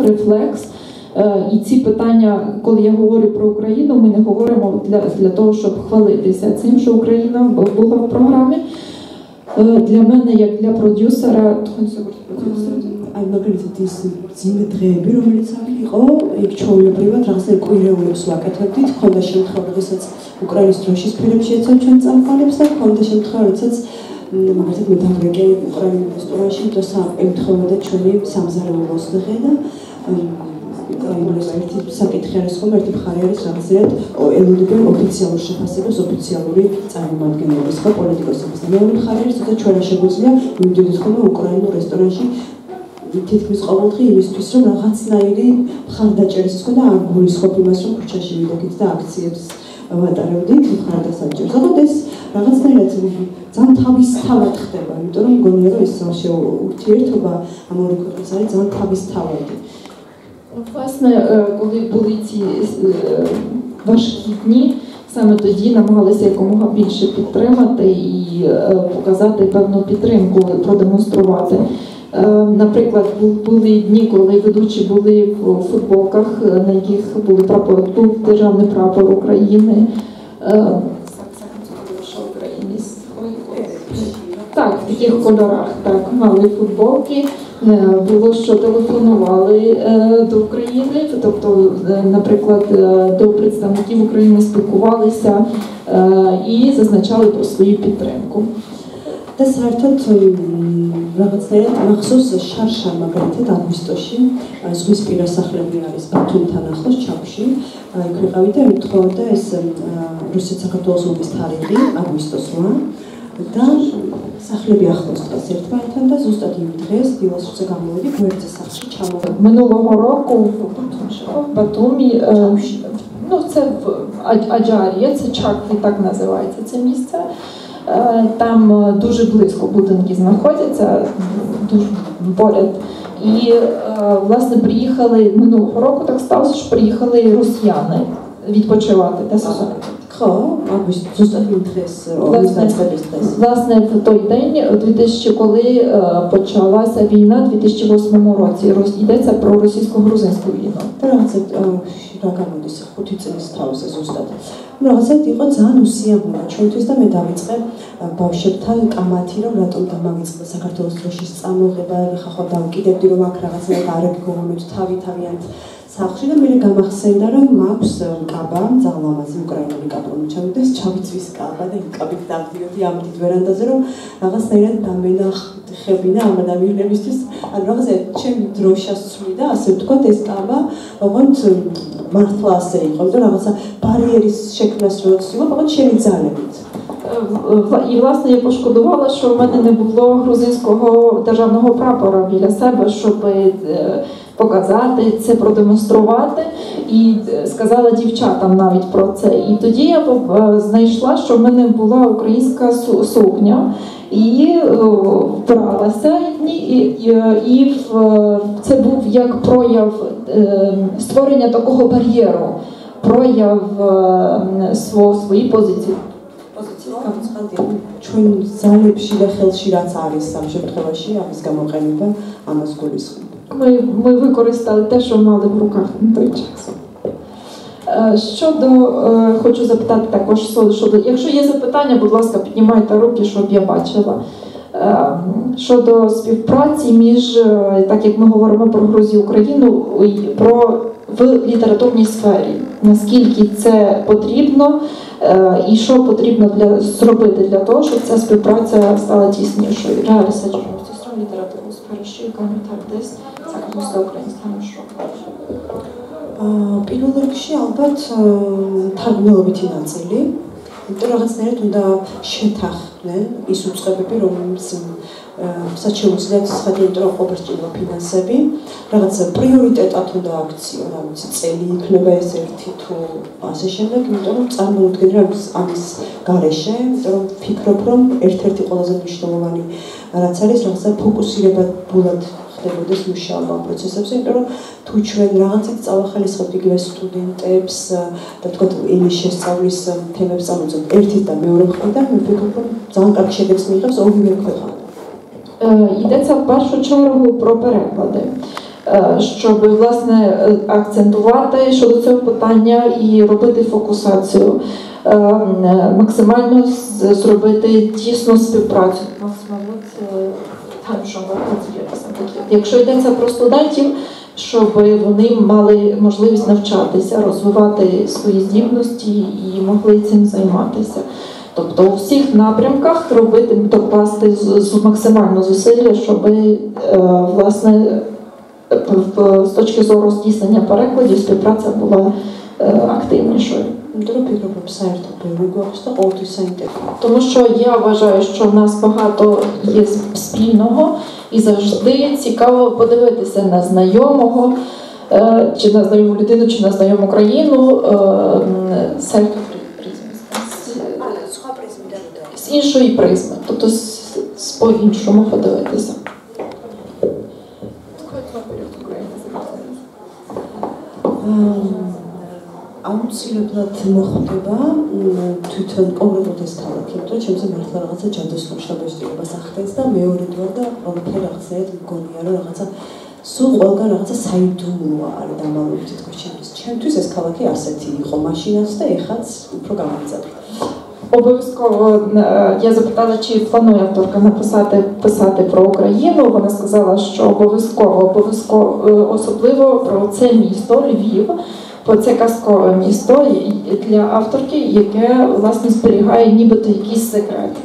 рефлекс. Е, І ці питання, коли я говорю про Україну, ми не говоримо для, для того, щоб хвалитися цим, що Україна була в програмі. Е, Для мене, як для продюсера, აი მაგალითად ის ძიმე დღეები რომელიც აქ იყო იქ ჩვეულებრივად რაღაცა კვირეულებს ვაკეთებდით ქონდა შემთხვევა როდესაც უკრაინის დროშის ფერებში ეცვა ჩვენ წამყალებს და ქონდა შემთხვევა როდესაც მაგალითად მე დავგეკე უკრაინის რესტორანში და ემთხოვდა ჩვენი სამზარეულოს დღე და უკრაინის ერთი საკითხი არის ხომ ერთი მხარე არის რაღაცად ელოდებენ ოფიციალურ შეფასებას ოფიციალური წარმომადგენლების ხო პოლიტიკოსების და მეორე მხარე არის თუნდაც ჩვენ შეგვიძლია მივიდოდეთ ხოლმე უკრაინულ რესტორანში თითქმის ყოველდღე იმისთვის რომ რაღაცნაირი მხარდაჭერის ქონდა არ გულისხმობ იმას რომ ქუჩაში ვიდექით და აქციებს ვატარებდით მხარდასაჭერს. ოღონდ ეს რაღაცნაირად ძალიან თავისთავად ხდება, იმიტომ რომ მგონია რომ ეს ურთიერთობა ამ ორი ქვეყნის არის ძალიან თავისთავადი. власне, е, коли були ці е, важкі дні, саме тоді намагалися якомога більше підтримати і е, показати певну підтримку, продемонструвати. Е, Наприклад, були дні, коли ведучі були в футболках, е, на яких були прапор, був державний прапор України. Е? Так, в таких кольорах так мали футболки. Було що телефонували до України, тобто, наприклад, до представників України спілкувалися і зазначали про свою підтримку. და საერთოდ მ, რაღაცნაირად მახსოვს შარშან მაგალითად აგვისტოში ა, ზღვის პირა სახლები არის ბათუმთან ახლოს ჩაქვში ა, იქ ვიყავი და ემთხოვდა ეს რუსეთ საქართველოს ომის თარიღი აგვისტოს 8 და სახლები ახლოს დგას ერთმანეთთან და ზუსტად იმ დღეს დილოსზე გამოვიდი გვერდზე სახლში ჩამოვედი Минулого року в Батумі, е, ну це в Адж- Аджарія, це Чакві, так називається це місце. Е, там е, дуже близько будинки знаходяться, дуже поряд. І е, власне приїхали минулого року, так сталося, що приїхали росіяни відпочивати. Власне, в той день, 2000, коли почалася війна у 2008 році, йдеться про російсько-грузинську війну. და რაღაცა რა გამოდის 5 წლის თავზე ზუსტად. ну რაღაცა იყო ძალიან უსიამოვნო ჩვენთვის და მე დავიწყე ბავშვებთან კამათი რომ რატომ დამავიწყდა საქართველოს დროშის წამოღება, ეხა ხო დავკიდებდი რომ აქ რაღაცნაირად არ ეგონოთ თავი თავიანთ სახლში და მე გამახსენდა რომ მაქვს კაბა ძალამაზი უკრაინული კაბა მოჩავდეს ჩავიწვის კაბა და იკაბით დავდიოდი ამ დიდ ვერანდაზე რომ რაღაცნაირად დამენახებინა ამ ადამიანებისთვის. ან რაღაცა ჩემი დროშას წვიდა ასე ვთქვათ ეს კაბა ოღონდ მართლა ასე იყო რომ რაღაცა ბარიერის შექმნას რო ვცდილობ ოღონდ შენი ძალებით. І власне я пошкодувала, що в мене не було грузинського державного прапора біля себе, щоб показати це, продемонструвати. І е, сказала дівчатам навіть про це. І тоді я е, знайшла, що в мене була українська су- сукня. І е, вбралася і, і, і в- це був як прояв е, створення такого бар'єру, прояв е, сво- своїй позиції. გავცხადე, ჩვენ ძალებში და ხელში რაც არის ამ შემთხვევაში, ამის გამოყენება ამას გულისხმობ. ми, ми використали те, що мали в руках на той час. Е, Щодо, е, хочу запитати також щодо, якщо є запитання, будь ласка, піднімайте руки, щоб я бачила. Е, Щодо співпраці між, так як ми говоримо про Грузію Україну, про в літературній сфері, наскільки це потрібно, і що потрібно для зробити для того, щоб ця співпраця стала тіснішою. Реаліса ლიტერატურულ სფეროში განვითარდეს საქართველოს და უკრაინის თანამშრომლობა? აა პირველ რიგში ალბათ თარგმნელობითი ნაწილი იმიტომ რაღაცნაირად უნდა შეთანხმდნენ ის უწყებები, რომლის საჩვენებლად სხდენით რომ ყოფს ჭირვა ფინანსები, რაღაცა პრიორიტეტად უნდა აქციო, რა ვიცი, წელი იქნება ეს ერთი თუ ასე შემდეგ, იმიტომ რომ წარმოუდგენ რა ამის გარეშე, იმიტომ რომ ფიქრობ რომ ერთ-ერთი ყველაზე მნიშვნელოვანი რაც არის, რაღაცა ფოკუსირება ბულად ხდებოდეს მუშაობა ამ პროცესებზე, იმიტომ რომ თუ ჩვენ რაღაცით წავახალისხებთ იგივე სტუდენტებს ა, და თქვათ ენის შესწავლის ა, თემებს წამოწევთ ერთით და მეორე მხრიდან, მე ვფიქრობ, რომ ძალიან კარგი შედეგს მიიღებს ორივე ქვეყანა. Е, Йдеться в першу чергу про переклади. е, щоб власне е, акцентувати щодо цього питання і робити фокусацію, е, м, максимально з- зробити тісну співпрацю. Якщо йдеться про студентів, щоб вони мали можливість навчатися, розвивати свої здібності і могли цим займатися. Тобто у всіх напрямках робити докласти з, максимально зусилля, щоб е, власне з точки зору здійснення перекладів співпраця була е, активнішою дропіну обсердо пивогосто отусеньте. Тому що я вважаю, що в нас багато є спільного і завжди цікаво подивитися на знайомого, е, чи на знайому людину, чи на знайому країну. Е, Серто з іншої призми, тобто по-іншому подивитися. აუცილებლად მოხდება მ, თვითონ კონკრეტულად ეს ქალაქი, იმიტომ რომ ჩემზე მართლა რაღაცა ჯადოსნურ შაბეშტილობას ახდენს და მეორედ ვარ და ყველაფერი რაღაცაერთ მგონია რომ რაღაცა სულ ყველგან რაღაცა საიდუმლოა არის დამალული თითქოს ჩემთვის. ჩემთვის ეს ქალაქი ასეთი იყო მაშინაც და ეხაც უფრო გამაგზავნე. Обов'язково е, я запитала, чи планує авторка написати писати про Україну. Вона сказала, що обов'язково, обов'язково, е, особливо про це місто Львів, бо це казкове місто і- і для авторки, яке власне зберігає нібито якісь секрети.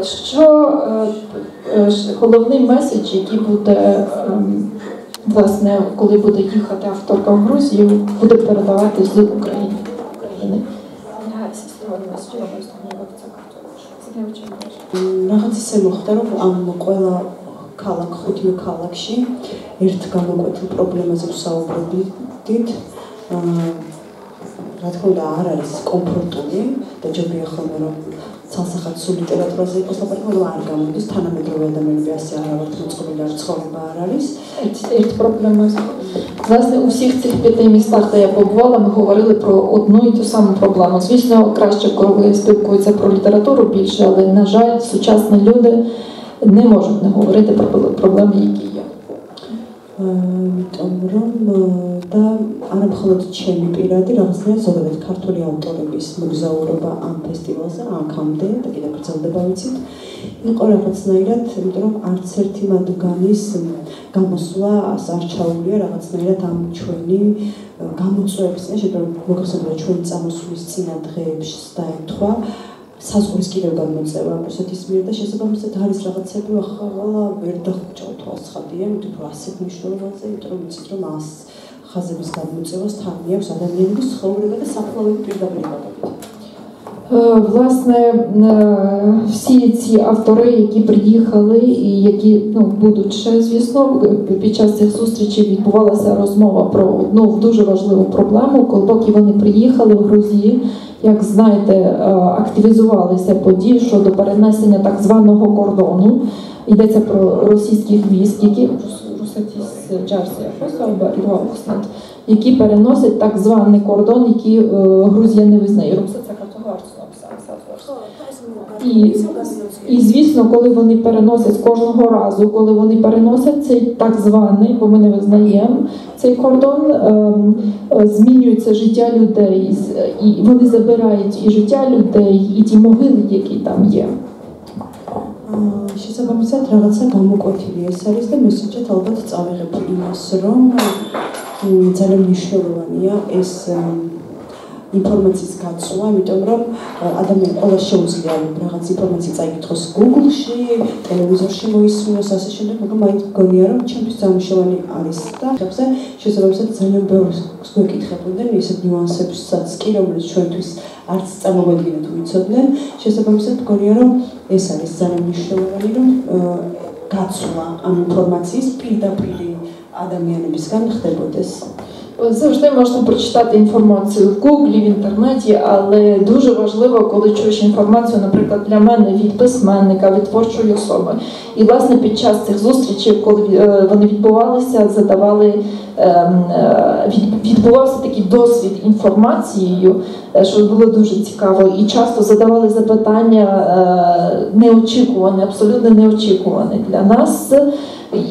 Е, Що е, е, ж- головний меседж, який буде ем, власне, коли буде їхати авторка в Грузію, буде передавати з України. України. მ, რაღაც ისე მოხდა რომ ამ ყველა ქალაქ ხუთივე ქალაქში ერთ გამოკვეთილ პრობლემაზე ვსაუბრობდით. აა რა თქმა უნდა არ არის კომფორტული და ჯობია ხოლმე რომ ცალსახად სულ ლიტერატურაზე იყოს ლაპარაკი, მაგრამ არ გამოდის თანამედროვე ადამიანები ასე არ ავართ მოწყობილი არ ცხოვრება არ არის. Ірт проблема. Власне, у всіх цих п'яти містах, де я побувала, ми говорили про одну і ту саму проблему. Звісно, краще, коли спілкуються про літературу більше, але, на жаль, сучасні люди не можуть не говорити про проблеми, які є. იმიტომ რომ და არა მხოლოდ ჩემი პირადი რაღაცნაირად ზოგადად ქართული ავტორების მოგზაურობა ამ ფესტივალზე აქამდე და კიდევ გრძელდება ვიცით. იყო რაღაცნაირად იმიტომ რომ არც ერთი მათგანის გამოსვლა არ ჩაუვლია რაღაცნაირად ამ ჩვენი წინაშე რომ მოგხსენებია ჩვენი წამოსვლის წინა დღეებში დაეთქვა საზღვრის კიდევ გამოწევა რუსეთის მიერ და შესაბამისად არის რაღაცები ახლა ვერ დახუჭავ თვალს ხადია, იმიტომ რომ ასეთ მნიშვნელობაზე, იმიტომ რომ ვიცით რომ ას ხაზების გამოწევას თან მიაქვს ადამიანების ცხოვრება და საფლავები პირდაპირ იბადებით. Е, Власне, е, всі ці автори, які приїхали, і які ну будуть ще, звісно, під час цих зустрічей відбувалася розмова про одну дуже важливу проблему. Коли поки вони приїхали в Грузії, як знаєте, е, активізувалися події щодо перенесення так званого кордону. Йдеться про російських військ, які які переносять так званий кордон, який е, Грузія не визнає. Руса це І, і звісно, коли вони переносять кожного разу, коли вони переносять цей так званий, бо ми не визнаємо цей кордон, ем, е, змінюється життя людей, з- і вони забирають і життя людей, і ті могили, які там є. აა, შესაბამისად რაღაცა გამოკვეთილი ეს არის და მესიჯეთ ალბათ წავიღებ იმას, რომ მ, ძალიან მნიშვნელოვანია ეს ემ, ინფორმაციის გაცვლა, იმიტომ რომ ა, ადამიანი ყველა შეუძლია რაღაც ინფორმაცია წაიკითხოს Google-ში, ტელევიზორში მოისმინოს ასე შემდეგ, მაგრამ მაინც მგონია რომ ჩემთვის ძალიან მნიშვნელოვანი არის და ხებზე შესაბამისად ძალიან ბევრს გვეკითხებოდნენ ისეთ ნიუანსებსაც კი, რომელიც ჩვენთვის არც წარმოგვედგინეთ თუ ვიცოდნენ, შესაბამისად მგონია რომ ეს არის ძალიან მნიშვნელოვანი რომ გაცვლა ამ ინფორმაციის პირდაპირ ადამიანებისგან ხდებოდეს. Завжди можна прочитати інформацію в Гуглі, в інтернеті, але дуже важливо, коли чуєш інформацію, наприклад, для мене від письменника, від творчої особи. І власне під час цих зустрічей, коли е, вони відбувалися, задавали ем, е, відбувався такий досвід інформацією, е, що було дуже цікаво, і часто задавали запитання е, неочікувані, абсолютно неочікувані для нас.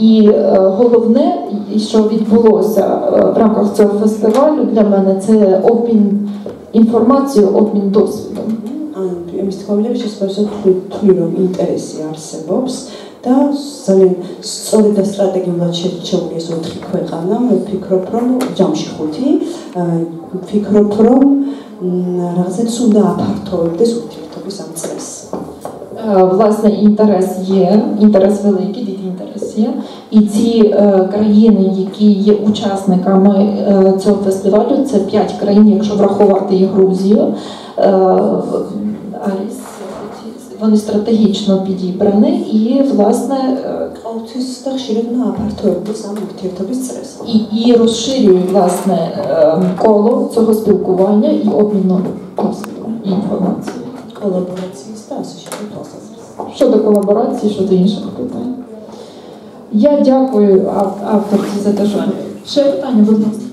І е, головне, і що відбулося е, в рамках цього фестивалю для мене, це обмін інформацією, обмін досвідом. ან იმის თქმულებში შესაძლოა თქვი რომ ინტერესი არსებობს და ძალიან სწორედ და სტრატეგიულად შეჩეული ეს ოთხი ქვეყანა მე ვფიქრობ რომ ჯამში ხუთი აა, ვფიქრობ რომ მ, რაღაცაც უნდა აფართოვებდეს ურთიერთობის ამ წრეს Е, Власне, інтерес є, інтерес великий, дискусія, і ці е, країни, які є учасниками е, цього фестивалю, це п'ять країн, якщо врахувати і Грузію. Е, Аріс, вони стратегічно підібрані і власне е, і, і розширюють власне ем, коло цього спілкування і обміну досвідом і інформацією. Колаборації що щодо колаборації щодо інших питань. Я дякую авторці за те, що ще питання, будь ласка.